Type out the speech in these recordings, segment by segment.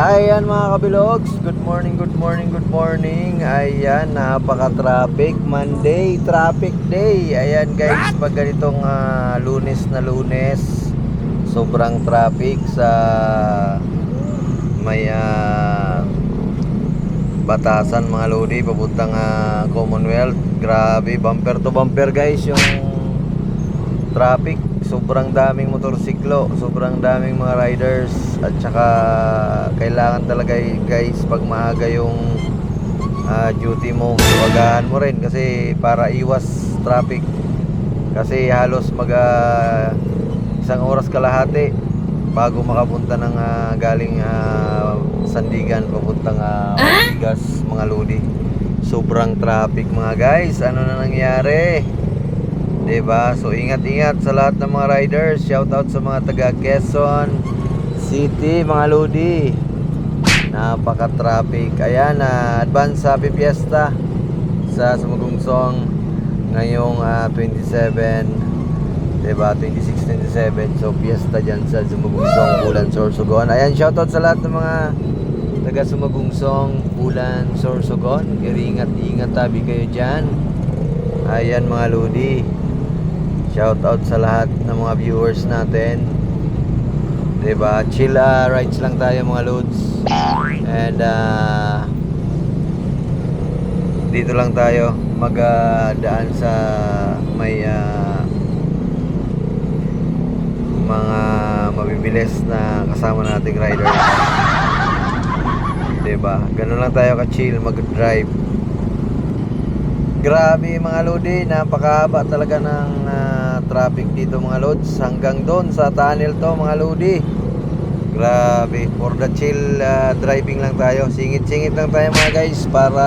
Ayan mga kabilogs, good morning, good morning, good morning. Ayan, napaka-traffic. Monday, traffic day. Ayan guys, pag ganitong ah, lunes na lunes Sobrang traffic sa may ah, batasan mga lodi papuntang ah, Commonwealth. Grabe, bumper to bumper guys yung traffic sobrang daming motorsiklo sobrang daming mga riders at saka kailangan talaga eh, guys pag maaga yung ah, duty mo wagahan mo rin kasi para iwas traffic. Kasi halos mag ah, isang oras kalahati bago makapunta ng ah, galing ah, Sandigan papuntang uh, Ortigas mga lodi. Sobrang traffic mga guys. Ano na nangyari 'Di ba? So ingat-ingat sa lahat ng mga riders. Shout out sa mga taga Quezon City, mga lodi. Napaka-traffic. Ayan, na advance happy fiesta sa Sumugungsong ngayong ah, 27 'di ba? 26 27. So fiesta diyan sa Sumugungsong, Bulan, Sorsogon. Ayan, shout out sa lahat ng mga taga Sumugungsong, Bulan, Sorsogon. Ingat-ingat tabi kayo diyan. Ayan mga lodi. Shout out sa lahat ng mga viewers natin. 'Di ba? Chill ah, rides lang tayo mga loads. And ah, dito lang tayo magdaan sa may ah, mga mabibilis na kasama nating riders. 'Di ba? Ganun lang tayo ka-chill mag-drive. Grabe mga lodi, napakahaba talaga ng ah, traffic dito mga lods hanggang doon sa tunnel to mga lodi. Grabe, for the chill ah, driving lang tayo. Singit-singit lang tayo mga guys para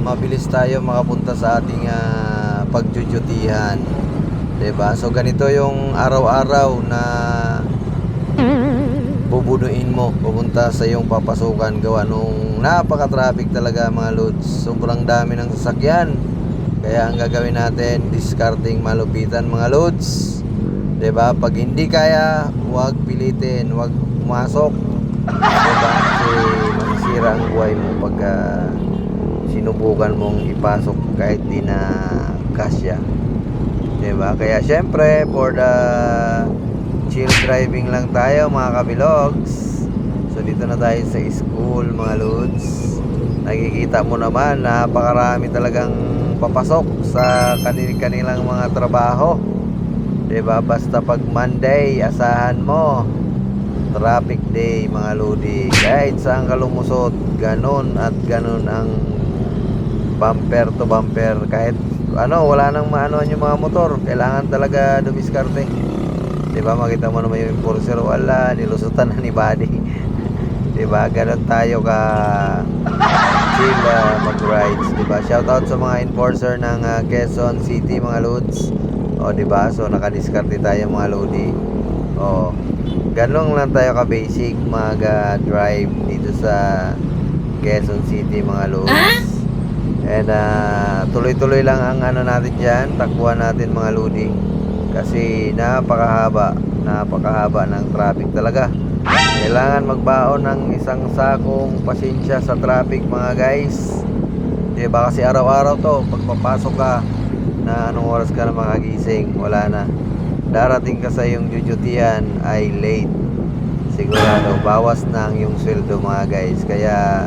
mabilis tayo makapunta sa ating uh, pagjujutihan. 'Di ba? So ganito yung araw-araw na bubunuin mo pupunta sa iyong papasukan gawa nung napaka-traffic talaga mga loads sobrang dami ng sasakyan kaya ang gagawin natin discarding malupitan mga loads. 'di ba pag hindi kaya huwag pilitin huwag pumasok. 'di ba kasi masisira ang buhay mo pag ah, sinubukan mong ipasok kahit di na kasya. 'di ba kaya syempre for the chill driving lang tayo mga kabilogs. So dito na tayo sa school mga lods nakikita mo naman napakarami talagang papasok sa kanil kanilang mga trabaho. 'di ba? Basta pag Monday asahan mo. Traffic day mga lodi. Kahit saan ka lumusot ganun at ganun ang bumper to bumper. Kahit ano wala nang maanoan yung mga motor. Kailangan talaga dumiskarte. Di ba? Makita mo naman yung enforcer wala nilusutan na ni Buddy. di ba? Ganun tayo ka chill uh, mag-rides, di ba? Shout out sa mga enforcer ng uh, Quezon City mga loads. O di ba? So naka-discard tayo mga lodi. O ganun lang tayo ka basic mag-drive dito sa Quezon City mga loads. And uh, tuloy-tuloy lang ang ano natin diyan, takbuhan natin mga lodi kasi napakahaba napakahaba ng traffic talaga kailangan magbaon ng isang sakong pasensya sa traffic mga guys. Di ba kasi araw-araw to pag papasok ka na anong oras ka na makagising? Wala na. Darating ka sa iyong jujutian ay late. Sigurado bawas na ang iyong sweldo mga guys. Kaya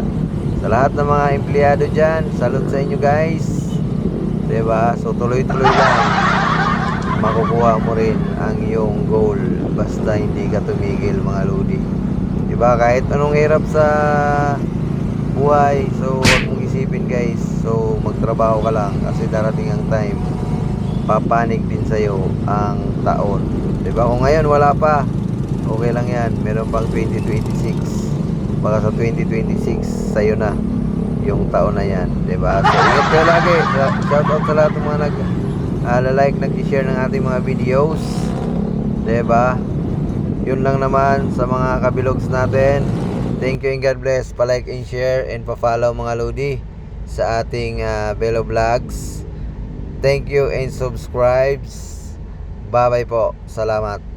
sa lahat ng mga empleyado dyan salute sa inyo guys. Di ba? So tuloy-tuloy lang makukuha mo rin ang iyong goal basta hindi ka tumigil mga lodi. Diba? Kahit anong hirap sa buhay so huwag mong isipin guys. So magtrabaho ka lang kasi darating ang time papanig din sa'yo ang taon. Diba? Kung ngayon wala pa okay lang yan. Meron pang 2026 baka sa 2026 sa'yo na yung taon na yan. Diba? So ingat kayo lagi. Shout out sa lahat ng mga nag uh, like, nag-share ng ating mga videos. ba? Yun lang naman sa mga kabilogs natin. Thank you and God bless. Pa-like and share and pa-follow mga lodi sa ating uh, Velo Vlogs. Thank you and subscribe. Bye-bye po. Salamat.